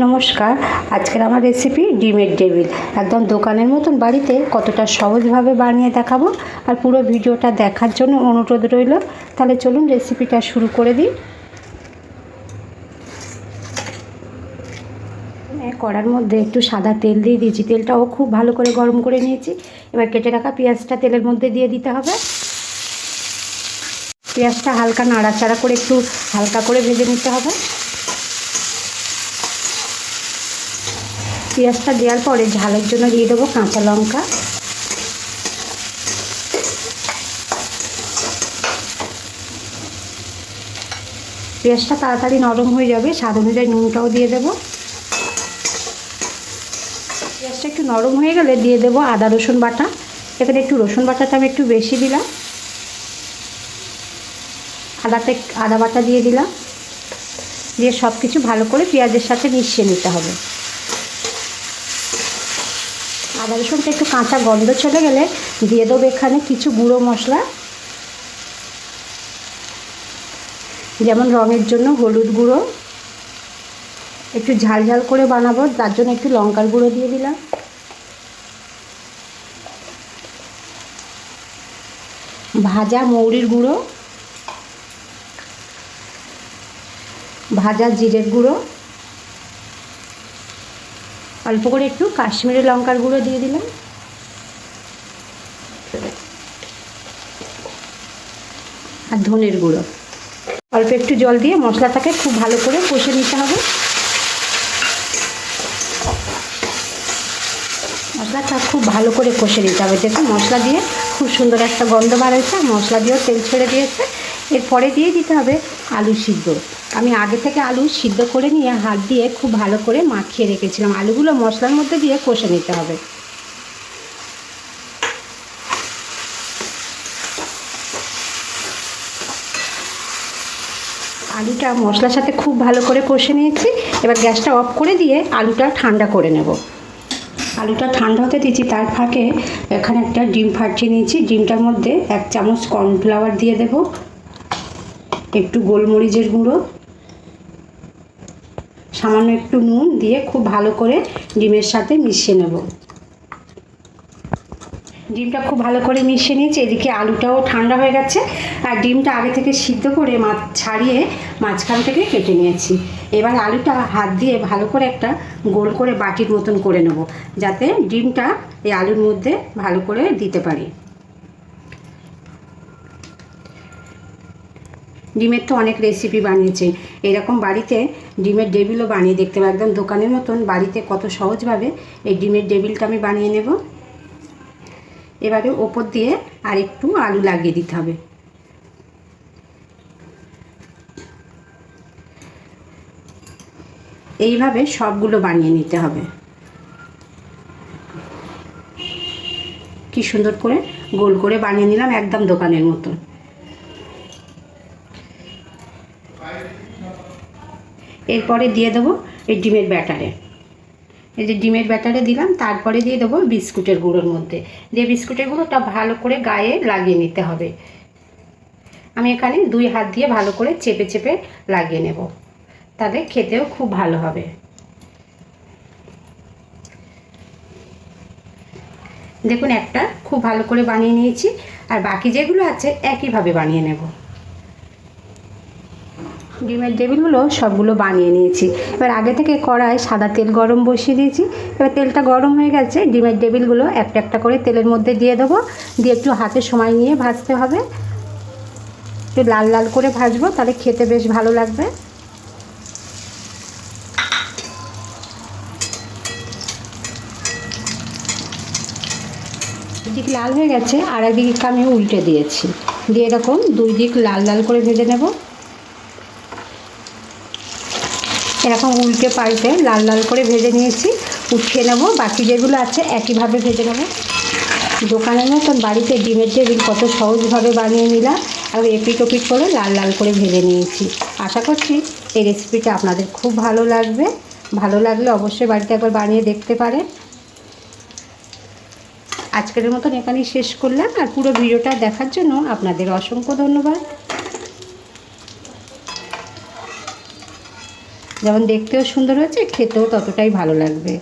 নমস্কার। আজকের আমার রেসিপি ডিমের টেবিল। একদম দোকানের মতন বাড়িতে কতটা সহজভাবে বানিয়ে দেখাবো আর পুরো ভিডিওটা দেখার জন্য অনুরোধ রইল। তাহলে চলুন রেসিপিটা শুরু করে দিই। কড়ার মধ্যে একটু সাদা তেল দিয়ে দিয়েছি। তেলটাও খুব ভালো করে গরম করে নিয়েছি। এবার কেটে রাখা পেঁয়াজটা তেলের মধ্যে দিয়ে দিতে হবে। পেঁয়াজটা হালকা নাড়াচাড়া করে একটু হালকা করে ভেজে নিতে হবে। পেঁয়াজটা দেওয়ার পরে ঝালের জন্য দিয়ে দেবো কাঁচা লঙ্কা। পেঁয়াজটা তাড়াতাড়ি নরম হয়ে যাবে, স্বাদ অনুযায়ী নুনটাও দিয়ে দেবো। পেঁয়াজটা একটু নরম হয়ে গেলে দিয়ে দেবো আদা, রসুন বাটা। এখানে একটু রসুন বাটাটা আমি একটু বেশি দিলাম। আদাটা আদা বাটা দিয়ে দিলাম। দিয়ে সব কিছু ভালো করে পেঁয়াজের সাথে মিশিয়ে নিতে হবে। আদা রসুনটা একটু কাঁচা গন্ধ চলে গেলে দিয়ে দেবো এখানে কিছু গুঁড়ো মশলা। যেমন রঙের জন্য হলুদ গুঁড়ো। একটু ঝাল ঝাল করে বানাবো, তার জন্য একটু লঙ্কার গুঁড়ো দিয়ে দিলাম। ভাজা মৌরির গুঁড়ো। ভাজা জিরের গুঁড়ো। অল্প করে একটু কাশ্মীরি লঙ্কার গুঁড়ো দিয়ে দিলাম। আর ধনের গুঁড়ো। অল্প একটু জল দিয়ে মশলাটাকে খুব ভালো করে কষে নিতে হবে। মশলাটা খুব ভালো করে কষে নিতে হবে। দেখুন, মশলা দিয়ে খুব সুন্দর একটা গন্ধ বার হয়েছে মশলা দিয়েও তেল ছেড়ে দিয়েছে। এরপরে দিয়ে দিতে হবে আলু সিদ্ধ। আমি আগে থেকে আলু সিদ্ধ করে নিয়ে হাত দিয়ে খুব ভালো করে মাখিয়ে রেখেছিলাম। আলুগুলো মশলার মধ্যে দিয়ে কষে নিতে হবে। আলুটা মশলার সাথে খুব ভালো করে কষে নিয়েছি। এবার গ্যাসটা অফ করে দিয়ে আলুটা ঠান্ডা করে নেব। আলুটা ঠান্ডা হতে দিয়েছি, তার ফাঁকে এখানে একটা ডিম ফাটিয়ে নিয়েছি। ডিমটার মধ্যে এক চামচ কর্নফ্লাওয়ার দিয়ে দেব। একটু গোলমরিচের গুঁড়ো, সামান্য একটু নুন দিয়ে খুব ভালো করে ডিমের সাথে মিশিয়ে নেব। ডিমটা খুব ভালো করে মিশিয়ে নিয়েছি, এদিকে আলুটাও ঠান্ডা হয়ে গেছে, আর ডিমটা আগে থেকে সিদ্ধ করে মাছ ছাড়িয়ে মাঝখান থেকে কেটে নিয়েছি। এবার আলুটা হাত দিয়ে ভালো করে একটা গোল করে বাটির মতন করে নেব, যাতে ডিমটা এই আলুর মধ্যে ভালো করে দিতে পারি। ডিমের তো অনেক রেসিপি বানিয়েছে। এরকম বাড়িতে ডিমের ডেবিলও বানিয়ে দেখতে পাবো একদম দোকানের মতন বাড়িতে কত সহজভাবে এই ডিমের ডেবিলটা আমি বানিয়ে নেব। এবারে ওপর দিয়ে আর একটু আলু লাগিয়ে দিতে হবে। এইভাবে সবগুলো বানিয়ে নিতে হবে। কি সুন্দর করে গোল করে বানিয়ে নিলাম একদম দোকানের মতন। এরপরে দিয়ে দেবো এই ডিমের ব্যাটারে। এই যে ডিমের ব্যাটারে দিলাম, তারপরে দিয়ে দেবো বিস্কুটের গুঁড়োর মধ্যে। দিয়ে বিস্কুটের গুঁড়োটা ভালো করে গায়ে লাগিয়ে নিতে হবে। আমি এখানে দুই হাত দিয়ে ভালো করে চেপে চেপে লাগিয়ে নেব। তাহলে খেতেও খুব ভালো হবে। দেখুন একটা খুব ভালো করে বানিয়ে নিয়েছি, আর বাকি যেগুলো আছে একইভাবে বানিয়ে নেব। ডিমের টেবিলগুলো সবগুলো বানিয়ে নিয়েছি। এবার আগে থেকে কড়ায় সাদা তেল গরম বসিয়ে দিয়েছি। এবার তেলটা গরম হয়ে গেছে, ডিমের টেবিলগুলো একটা একটা করে তেলের মধ্যে দিয়ে দেবো। দিয়ে একটু হাতে সময় নিয়ে ভাজতে হবে। একটু লাল লাল করে ভাজবো, তাহলে খেতে বেশ ভালো লাগবে। দিক লাল হয়ে গেছে, আর একদিকে আমি উল্টে দিয়েছি। দিয়ে এরকম দুই দিক লাল লাল করে ভেজে নেব। এরকম উল্টে পাল্টে লাল লাল করে ভেজে নিয়েছি। উঠিয়ে নেব। বাকি যেগুলো আছে একইভাবে ভেজে নেব। দোকানের মতন বাড়িতে ডিমের টেবিল কত সহজভাবে বানিয়ে নিলাম। আর এপিট ওপিট করে লাল লাল করে ভেজে নিয়েছি। আশা করছি এই রেসিপিটা আপনাদের খুব ভালো লাগবে। ভালো লাগলে অবশ্যই বাড়িতে একবার বানিয়ে দেখতে পারেন আজকের মতন এখানেই শেষ করলাম। আর পুরো ভিডিওটা দেখার জন্য আপনাদের অসংখ্য ধন্যবাদ। যেমন দেখতেও সুন্দর হয়েছে খেতেও ততটাই ভালো লাগবে।